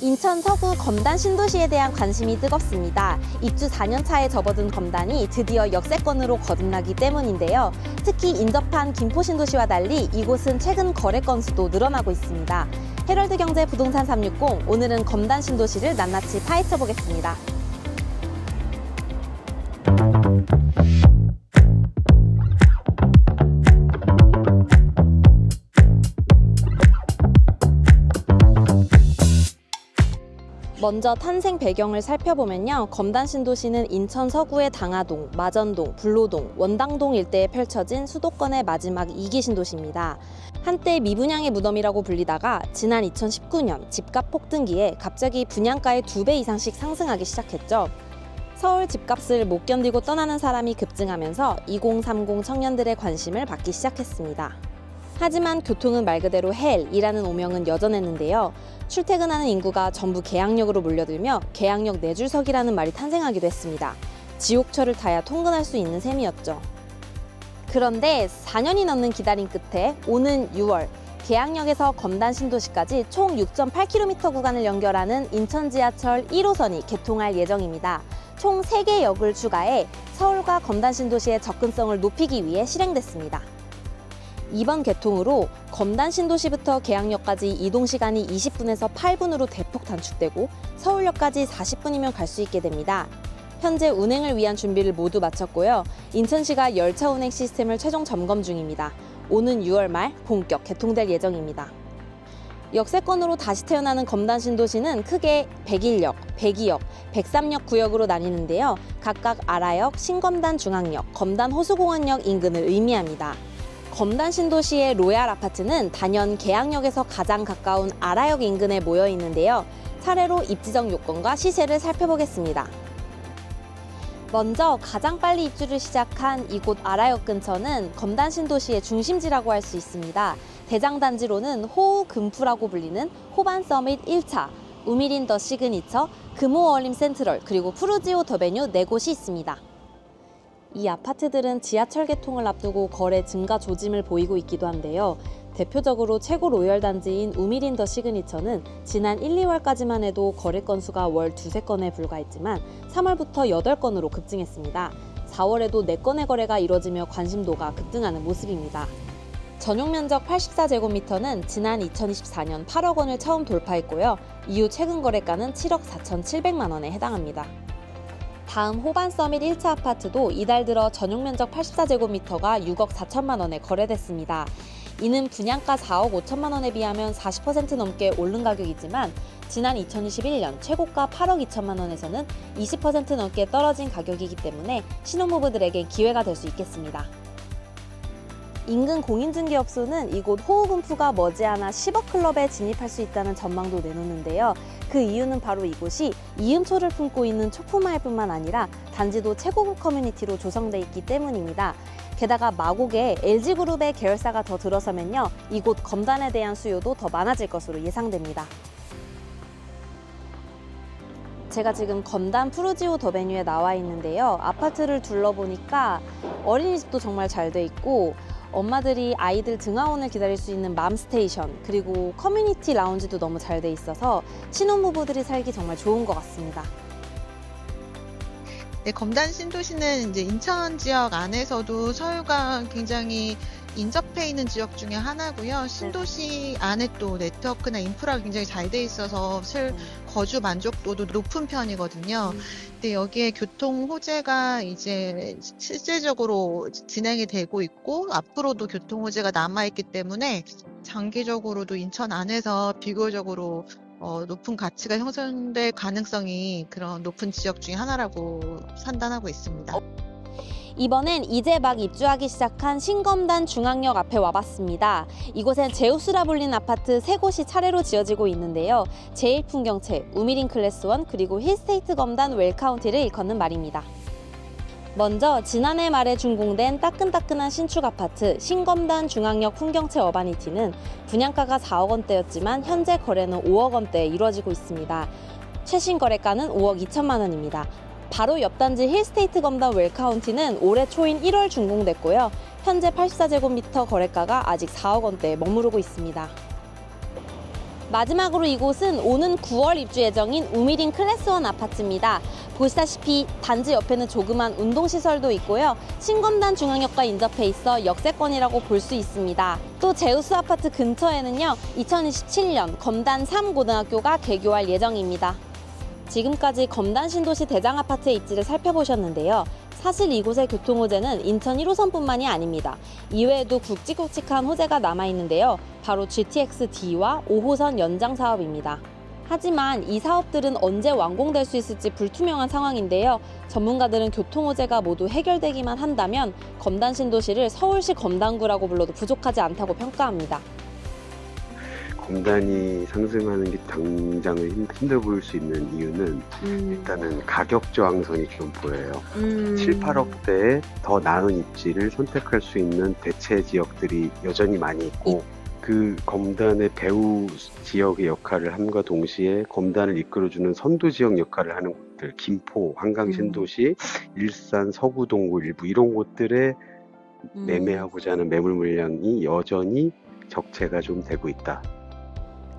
인천 서구 검단 신도시에 대한 관심이 뜨겁습니다. 입주 4년 차에 접어든 검단이 드디어 역세권으로 거듭나기 때문인데요. 특히 인접한 김포 신도시와 달리 이곳은 최근 거래 건수도 늘어나고 있습니다. 헤럴드 경제 부동산 360 오늘은 검단 신도시를 낱낱이 파헤쳐 보겠습니다. 먼저 탄생 배경을 살펴보면요. 검단 신도시는 인천 서구의 당하동, 마전동, 불로동, 원당동 일대에 펼쳐진 수도권의 마지막 이기 신도시입니다. 한때 미분양의 무덤이라고 불리다가 지난 2019년 집값 폭등기에 갑자기 분양가의 두 배 이상씩 상승하기 시작했죠. 서울 집값을 못 견디고 떠나는 사람이 급증하면서 2030 청년들의 관심을 받기 시작했습니다. 하지만 교통은 말 그대로 헬이라는 오명은 여전했는데요. 출퇴근하는 인구가 전부 계양역으로 몰려들며 계양역 내줄석이라는 말이 탄생하기도 했습니다. 지옥철을 타야 통근할 수 있는 셈이었죠. 그런데 4년이 넘는 기다림 끝에 오는 6월 계양역에서 검단 신도시까지 총 6.8km 구간을 연결하는 인천 지하철 1호선이 개통할 예정입니다. 총 3개 역을 추가해 서울과 검단 신도시의 접근성을 높이기 위해 실행됐습니다. 이번 개통으로 검단 신도시부터 계양역까지 이동 시간이 20분에서 8분으로 대폭 단축되고 서울역까지 40분이면 갈 수 있게 됩니다. 현재 운행을 위한 준비를 모두 마쳤고요. 인천시가 열차 운행 시스템을 최종 점검 중입니다. 오는 6월 말 본격 개통될 예정입니다. 역세권으로 다시 태어나는 검단 신도시는 크게 101역, 102역, 103역 구역으로 나뉘는데요. 각각 아라역, 신검단 중앙역, 검단 호수공원역 인근을 의미합니다. 검단 신도시의 로얄 아파트는 단연 계양역에서 가장 가까운 아라역 인근에 모여 있는데요. 차례로 입지적 요건과 시세를 살펴보겠습니다. 먼저 가장 빨리 입주를 시작한 이곳 아라역 근처는 검단 신도시의 중심지라고 할 수 있습니다. 대장 단지로는 호우 금푸라고 불리는 호반 서밋 1차, 우미린 더 시그니처, 금호 얼림 센트럴, 그리고 푸르지오 더베뉴 네 곳이 있습니다. 이 아파트들은 지하철 개통을 앞두고 거래 증가 조짐을 보이고 있기도 한데요. 대표적으로 최고 로열 단지인 우미린 더 시그니처는 지난 1, 2월까지만 해도 거래 건수가 월 두세 건에 불과했지만 3월부터 8건으로 급증했습니다. 4월에도 4건의 거래가 이뤄지며 관심도가 급등하는 모습입니다. 전용 면적 84제곱미터는 지난 2024년 8억 원을 처음 돌파했고요. 이후 최근 거래가는 7억 4,700만 원에 해당합니다. 다음 호반 서밋 1차 아파트도 이달 들어 전용 면적 84제곱미터가 6억 4천만 원에 거래됐습니다. 이는 분양가 4억 5천만 원에 비하면 40% 넘게 오른 가격이지만 지난 2021년 최고가 8억 2천만 원에서는 20% 넘게 떨어진 가격이기 때문에 신혼부부들에게 기회가 될 수 있겠습니다. 인근 공인중개업소는 이곳 호우분포가 머지않아 10억 클럽에 진입할 수 있다는 전망도 내놓는데요. 그 이유는 바로 이곳이 이음초를 품고 있는 초품마을뿐만 아니라 단지도 최고급 커뮤니티로 조성돼 있기 때문입니다. 게다가 마곡에 LG그룹의 계열사가 더 들어서면요. 이곳 검단에 대한 수요도 더 많아질 것으로 예상됩니다. 제가 지금 검단 푸르지오 더 베뉴에 나와 있는데요. 아파트를 둘러보니까 어린이집도 정말 잘 돼 있고 엄마들이 아이들 등하원을 기다릴 수 있는 맘스테이션 그리고 커뮤니티 라운지도 너무 잘 돼 있어서 신혼부부들이 살기 정말 좋은 것 같습니다. 네, 검단 신도시는 이제 인천 지역 안에서도 서울과 굉장히 인접해 있는 지역 중에 하나고요. 신도시 안에 또 네트워크나 인프라가 굉장히 잘 돼 있어서 실 거주 만족도도 높은 편이거든요. 근데 여기에 교통 호재가 이제 실질적으로 진행이 되고 있고 앞으로도 교통 호재가 남아 있기 때문에 장기적으로도 인천 안에서 비교적으로 어, 높은 가치가 형성될 가능성이 그런 높은 지역 중에 하나라고 판단하고 있습니다. 이번엔 이제 막 입주하기 시작한 신검단 중앙역 앞에 와봤습니다. 이곳엔 제우스라 불린 아파트 세 곳이 차례로 지어지고 있는데요. 제1풍경채, 우미린 클래스1 그리고 힐스테이트 검단 웰카운티를 일컫는 말입니다. 먼저 지난해 말에 준공된 따끈따끈한 신축 아파트 신검단 중앙역 풍경채 어바니티는 분양가가 4억 원대였지만 현재 거래는 5억 원대에 이루어지고 있습니다. 최신 거래가는 5억 2천만 원입니다. 바로 옆 단지 힐스테이트 검단 웰카운티는 올해 초인 1월 준공됐고요. 현재 84제곱미터 거래가가 아직 4억 원대에 머무르고 있습니다. 마지막으로 이곳은 오는 9월 입주 예정인 우미린 클래스원 아파트입니다. 보시다시피 단지 옆에는 조그만 운동시설도 있고요. 신검단 중앙역과 인접해 있어 역세권이라고 볼 수 있습니다. 또 제우스 아파트 근처에는요, 2027년 검단 3고등학교가 개교할 예정입니다. 지금까지 검단 신도시 대장 아파트의 입지를 살펴보셨는데요. 사실 이곳의 교통 호재는 인천 1호선뿐만이 아닙니다. 이외에도 굵직굵직한 호재가 남아 있는데요. 바로 GTX D와 5호선 연장 사업입니다. 하지만 이 사업들은 언제 완공될 수 있을지 불투명한 상황인데요. 전문가들은 교통 호재가 모두 해결되기만 한다면 검단 신도시를 서울시 검단구라고 불러도 부족하지 않다고 평가합니다. 검단이 상승하는 게 당장은 힘- 힘들어 보일 수 있는 이유는 일단은 가격 저항선이 좀 보여요. 음. 7, 8억대에 더 나은 입지를 선택할 수 있는 대체 지역들이 여전히 많이 있고 그 검단의 배후 지역의 역할을 함과 동시에 검단을 이끌어주는 선도 지역 역할을 하는 곳들 김포, 한강 음. 신도시, 일산, 서구 동구 일부 이런 곳들에 음. 매매하고자 하는 매물 물량이 여전히 적체가 좀 되고 있다.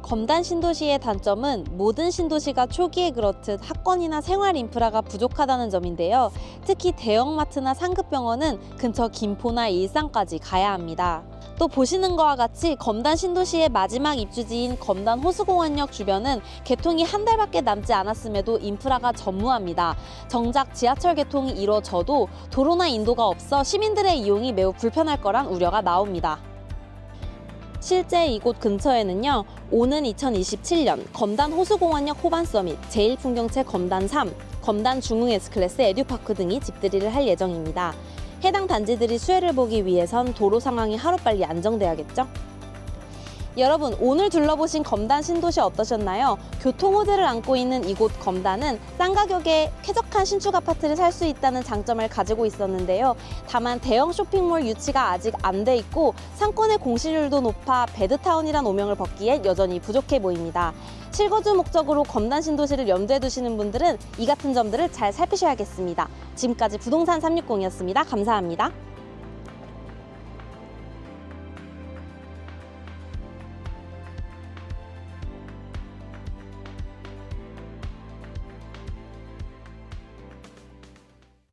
검단 신도시의 단점은 모든 신도시가 초기에 그렇듯 학권이나 생활 인프라가 부족하다는 점인데요. 특히 대형마트나 상급병원은 근처 김포나 일산까지 가야 합니다. 또 보시는 것과 같이 검단 신도시의 마지막 입주지인 검단 호수공원역 주변은 개통이 한 달밖에 남지 않았음에도 인프라가 전무합니다. 정작 지하철 개통이 이루어져도 도로나 인도가 없어 시민들의 이용이 매우 불편할 거란 우려가 나옵니다. 실제 이곳 근처에는요, 오는 2027년 검단 호수공원역 호반 서밋, 제일풍경채 검단 3, 검단 중흥 S클래스 에듀파크 등이 집들이를 할 예정입니다. 해당 단지들이 수혜를 보기 위해선 도로 상황이 하루빨리 안정돼야겠죠? 여러분, 오늘 둘러보신 검단 신도시 어떠셨나요? 교통 호재를 안고 있는 이곳 검단은 싼 가격에 쾌적한 신축 아파트를 살 수 있다는 장점을 가지고 있었는데요. 다만 대형 쇼핑몰 유치가 아직 안 돼 있고 상권의 공실률도 높아 배드타운이란 오명을 벗기에 여전히 부족해 보입니다. 실거주 목적으로 검단 신도시를 염두에 두시는 분들은 이 같은 점들을 잘 살피셔야겠습니다. 지금까지 부동산 360이었습니다. 감사합니다.